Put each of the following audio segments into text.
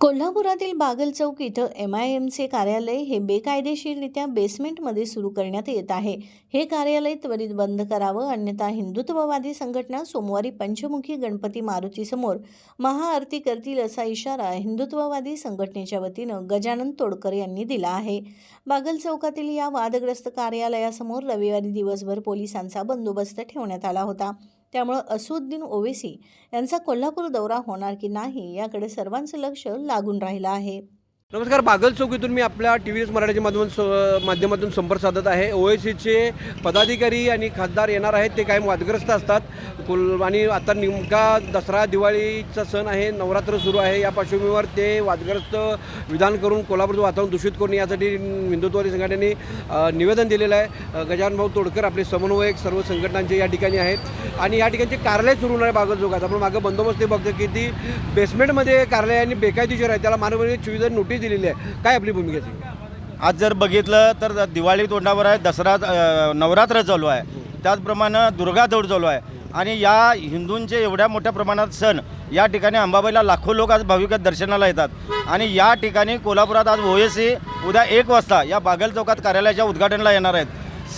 कोल्हापुरातील बागल चौक इथं M I एमचे कार्यालय हे बेकायदेशीररित्या बेसमेंटमध्ये सुरू करण्यात येत आहे. हे कार्यालय त्वरित बंद करावं अन्यथा हिंदुत्ववादी संघटना सोमवारी पंचमुखी गणपती मारुतीसमोर महाआरती करतील असा इशारा हिंदुत्ववादी संघटनेच्या वतीनं गजानन तोडकर यांनी दिला आहे. बागल चौकातील या वादग्रस्त कार्यालयासमोर रविवारी दिवसभर पोलिसांचा बंदोबस्त ठेवण्यात आला होता. त्यामुळं असुद्दीन ओवेसी यांचा कोल्हापूर दौरा होणार की नाही याकडे सर्वांचं लक्ष लागून राहिलं आहे. नमस्कार बागल चौक इथून मी आपल्या टी व्ही एस मराठीच्या माध्यमातून माध्यमातून संपर्क साधत आहे. ओ एस सीचे पदाधिकारी आणि खासदार येणार आहेत ते कायम वादग्रस्त असतात. कुल आणि आता नेमका दसरा दिवाळीचा सण आहे नवरात्र सुरू आहे. या पार्श्वभूमीवर ते वादग्रस्त विधान करून कोल्हापूरचं वातावरण दूषित करून यासाठी हिंदुत्ववादी संघटनेने निवेदन दिलेलं आहे. गजानन भाऊ तोडकर आपले समन्वयक सर्व संघटनांचे या ठिकाणी आहेत. आणि या ठिकाणचे कार्यालय सुरू होणार आहे बागल चौकात. आपण मागं बंदोबस्त बघतो की ती बेसमेंटमध्ये कार्यालय आणि बेकायदेशीर आहे. त्याला मानवी चोवीस नोटीस दिलेली आहे. काय आपली भूमिका आहे? आज जर बघितलं तर दिवाळी तोंडावर आहे दसरा नवरात्र चालू आहे. त्याचप्रमाणे दुर्गा दौड चालू आहे. आणि या हिंदूंचे एवढ्या मोठ्या प्रमाणात सण या ठिकाणी अंबाबाईला लाखो लोक आज भाविक दर्शनाला येतात. आणि या ठिकाणी कोल्हापुरात आज ओएसी उद्या एक वाजता या बागल चौकात कार्यालयाच्या उद्घाटनाला येणार आहेत.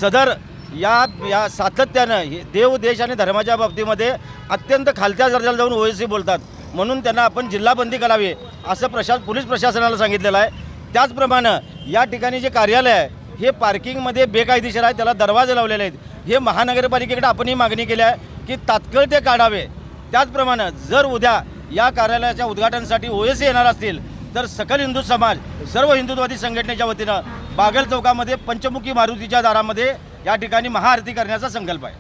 सदर या या सातत्यानं हे देव देश आणि धर्माच्या बाबतीमध्ये अत्यंत खालत्या दर्जाला जाऊन ओएसी बोलतात. म्हणून त्यांना आपण जिल्हाबंदी करावी असं प्रशास पोलीस प्रशासनाला सांगितलेलं आहे. त्याचप्रमाणे या ठिकाणी जे कार्यालय आहे हे पार्किंगमध्ये बेकायदेशीर आहे त्याला दरवाजे लावलेले आहेत. हे महानगरपालिकेकडे आपणही मागणी केली आहे की तात्काळ ते काढावे. त्याचप्रमाणे जर उद्या या कार्यालयाच्या उद्घाटनासाठी ओएसी येणार असतील तर सकल हिंदू समाज सर्व हिंदुत्ववादी संघटनेच्या वतीनं बागल चौकामध्ये पंचमुखी मारुतीच्या दारामध्ये या ठिकाणी महाआरती करण्याचा संकल्प आहे.